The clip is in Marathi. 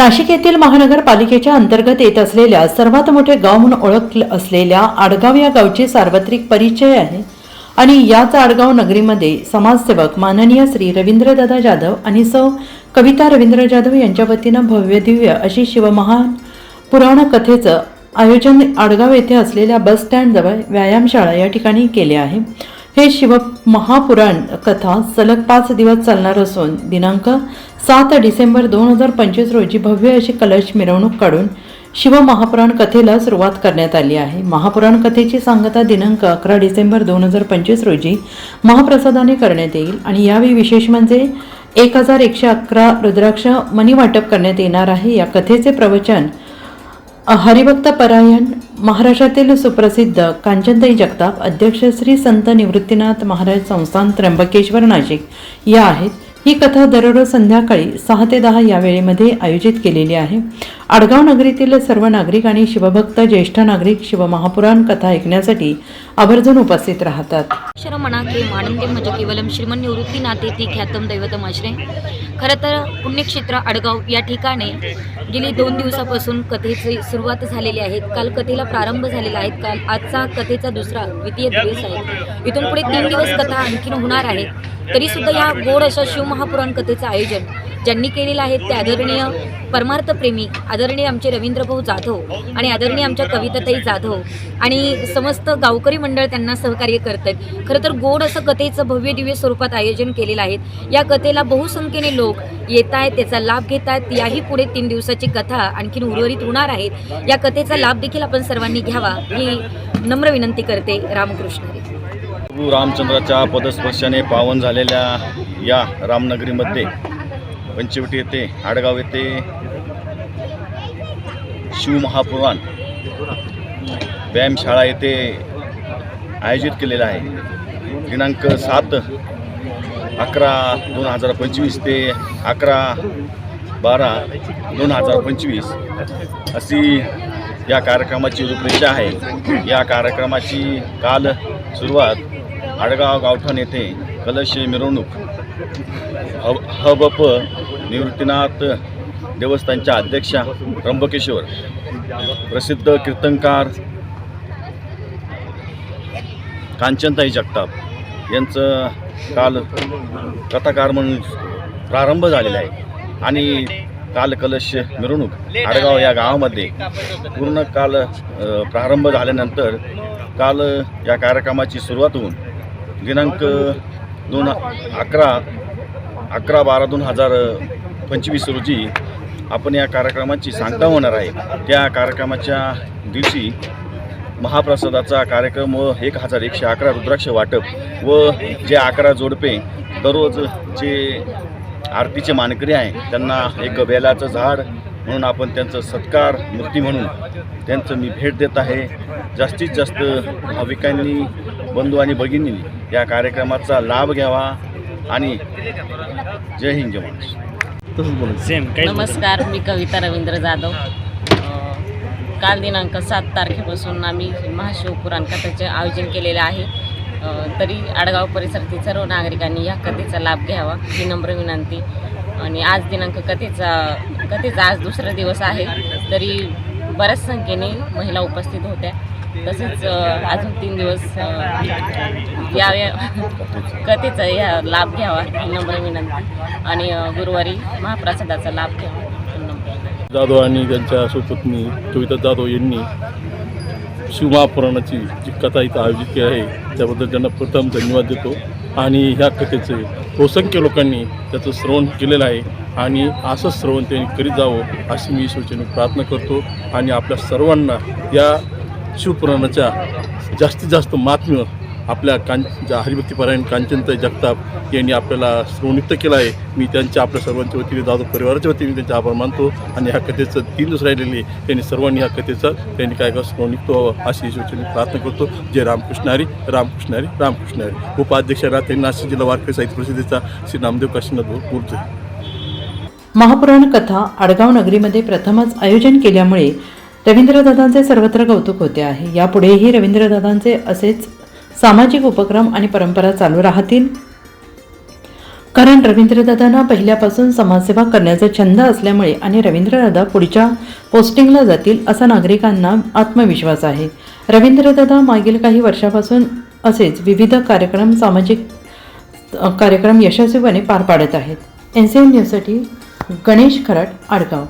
नाशिक येथील महानगरपालिकेच्या अंतर्गत येत असलेल्या सर्वात मोठे गाव म्हणून ओळख असलेल्या आडगाव या गावचे सार्वत्रिक परिचय आहे. आणि याच आडगाव नगरीमध्ये समाजसेवक माननीय श्री रवींद्रदादा जाधव आणि सौ कविता रवींद्र जाधव यांच्या वतीनं भव्य दिव्य अशी शिवमहान पुराण कथेचं आयोजन आडगाव येथे असलेल्या बस स्टँडजवळ व्यायामशाळा या ठिकाणी केले आहे. हे शिव महापुराण कथा सलग पाच दिवस चालणार असून दिनांक सात डिसेंबर दोन हजार पंचवीस रोजी भव्य अशी कलश मिरवणूक काढून शिव महापुराण कथेला सुरुवात करण्यात आली आहे. महापुराण कथेची सांगता दिनांक अकरा डिसेंबर दोन हजार पंचवीस रोजी महाप्रसादाने करण्यात येईल आणि यावेळी विशेष म्हणजे एक हजार एकशे अकरा रुद्राक्ष मनी वाटप करण्यात येणार आहे. या कथेचे प्रवचन हरिभक्त परायण महाराष्ट्रातील सुप्रसिद्ध कांचनताई जगताप अध्यक्ष श्री संत निवृत्तीनाथ महाराज संस्थान त्र्यंबकेश्वर नाशिक या आहेत. ही कथा दररोज संध्याकाळी सहा ते दहा या वेळेमध्ये आयोजित केलेली आहे. आडगाव नगरीतील सर्व नागरिक आणि शिवभक्त ज्येष्ठ नागरिक शिवमहापुराण कथा ऐकण्यासाठी आवर्जून उपस्थित राहतात. शरमणाके मानंदे मज केवलम श्रीमन निवृत्ती नाते ती ख्यातम दैवतम आश्रय. खरं तर पुण्यक्षेत्र आडगाव या ठिकाणी गेली दोन दिवसापासून कथेची सुरुवात झालेली आहे. काल कथेला प्रारंभ झालेला आहे. काल आजचा कथेचा दुसरा द्वितीय दिवस आहे. इथून पुढे तीन दिवस कथा आणखीन होणार आहे. तरीसुद्धा या गोड अशा शिवमहापुराण कथेचं आयोजन ज्यांनी केलेलं आहे ते आदरणीय परमार्थप्रेमी आदरणीय आमचे रवींद्रभाऊ जाधव आणि आदरणीय आमच्या कविताताई जाधव आणि समस्त गावकरी मंडळ त्यांना सहकार्य करत आहेत. खरं तर गोड असं कथेचं भव्य दिव्य स्वरूपात आयोजन केलेलं आहे. या कथेला बहुसंख्येने लोक येत आहेत त्याचा लाभ घेत आहेत. याही पुढे तीन दिवसाची कथा आणखीन उर्वरित होणार आहेत या कथेचा लाभ देखील आपण सर्वांनी घ्यावा ही नम्र विनंती करते रामकृष्ण. प्रभू रामचंद्राच्या पदस्पर्शाने पावन झालेल्या या रामनगरीमध्ये पंचवटी येथे आडगाव येथे शिवमहापुराण. व्यायामशाळा येथे आयोजित केलेला आहे. दिनांक सात अकरा दोन हजार पंचवीस ते अकरा बारा दोन हजार पंचवीस अशी या कार्यक्रमाची रूपरेषा आहे. या कार्यक्रमाची काल सुरुवात आडगाव गावठाण येथे कलश मिरवणूक हब हबप निवृत्तीनाथ देवस्थानच्या अध्यक्षा त्र्यंबकेश्वर. प्रसिद्ध कीर्तनकार कांचनताई जगताप यांचं काल कथाकार म्हणून प्रारंभ झालेला आहे. आणि काल कलश मिरवणूक आडगाव या गावामध्ये पूर्ण काल प्रारंभ झाल्यानंतर काल या कार्यक्रमाची सुरुवात होऊन दिनांक दोन अकरा अकरा बारा दोन हजार पंचवीस रोजी आपण या कार्यक्रमाची सांगता होणार आहे. त्या कार्यक्रमाच्या दिवशी महाप्रसादाचा कार्यक्रम व एक हजार एकशे अकरा रुद्राक्ष वाटप व जे अकरा जोडपे दररोज जे आरतीचे मानकरी आहे त्यांना एक बेलाचं झाड म्हणून आपण त्यांचं सत्कार मूर्ती म्हणून त्यांचं मी भेट देत आहे. जास्तीत जास्त भाविकांनी बंधू आणि भगिनींनी या कार्यक्रमाचा लाभ घ्यावा आणि जय हिंद जय महाराष्ट्र. सेम काही नमस्कार मी कविता रवींद्र जाधव. अ, काल दिनांक सात तारखेपासून आम्ही महाशिवपुराण कथेचे आयोजन केलेले आहे. अ, तरी आडगाव परिसरातील सर्व नागरिकांनी या कथेचा लाभ घ्यावा ही नम्र विनंती. आणि आज दिनांक कथेचा कथेचा आज दुसरा दिवस आहे. तरी बऱ्याच संख्येने महिला उपस्थित होत्या. तसेच अजून तीन दिवस अ, या या- कथेचा या लाभ घ्यावा ही नम्र विनंती. आणि गुरुवारी महाप्रसादाचा लाभ घ्यावा जाधव आणि त्यांच्या सुपत्नी कविता जाधव यांनी शिवमहापुराणाची जी कथा इथं आयोजित केली आहे त्याबद्दल त्यांना प्रथम धन्यवाद देतो. आणि ह्या कथेचे बहुसंख्य लोकांनी त्याचं श्रवण केलेलं आहे. आणि असंच श्रवण त्यांनी करीत जावं अशी मी ईश्वरचनी प्रार्थना करतो. आणि आपल्या सर्वांना या शिवपुराणाच्या जास्तीत जास्त महात्म्य आपल्या कां ज्या हरिभक्तीपरायण कांचनताई जगताप यांनी आपल्याला श्रवणयुक्त केलं आहे. मी त्यांच्या आपल्या सर्वांच्या वतीने जाधव परिवाराच्या वतीने त्यांचे आभार मानतो आणि ह्या कथेचं तीन दिवस राहिलेले त्यांनी सर्वांनी ह्या कथेचं त्यांनी काय का श्रवणयुक्त व्हावं अशी ईश्वरची प्रार्थना करतो. जय रामकृष्णारी रामकृष्णारी रामकृष्णारी उपाध्यक्षांना त्यांनी नाशिक जिल्हा वारकरी साहित्य परिषदेचा श्री नामदेव काशीनाथ बोलतोय महापुराण कथा आडगाव नगरीमध्ये प्रथमच आयोजन केल्यामुळे रवींद्रदादांचे सर्वत्र कौतुक होते आहे. यापुढेही रवींद्रदादांचे असेच सामाजिक उपक्रम आणि परंपरा चालू राहतील? कारण रवींद्रदादांना पहिल्यापासून समाजसेवा करण्याचा छंद असल्यामुळे आणि रवींद्रदादा पुढच्या पोस्टिंगला जातील असा नागरिकांना आत्मविश्वास आहे. रवींद्रदादा मागील काही वर्षापासून असेच विविध कार्यक्रम सामाजिक कार्यक्रम यशस्वीपणे पार पाडत आहेत. एन सी एन न्यूजसाठी गणेश खराट आडगाव.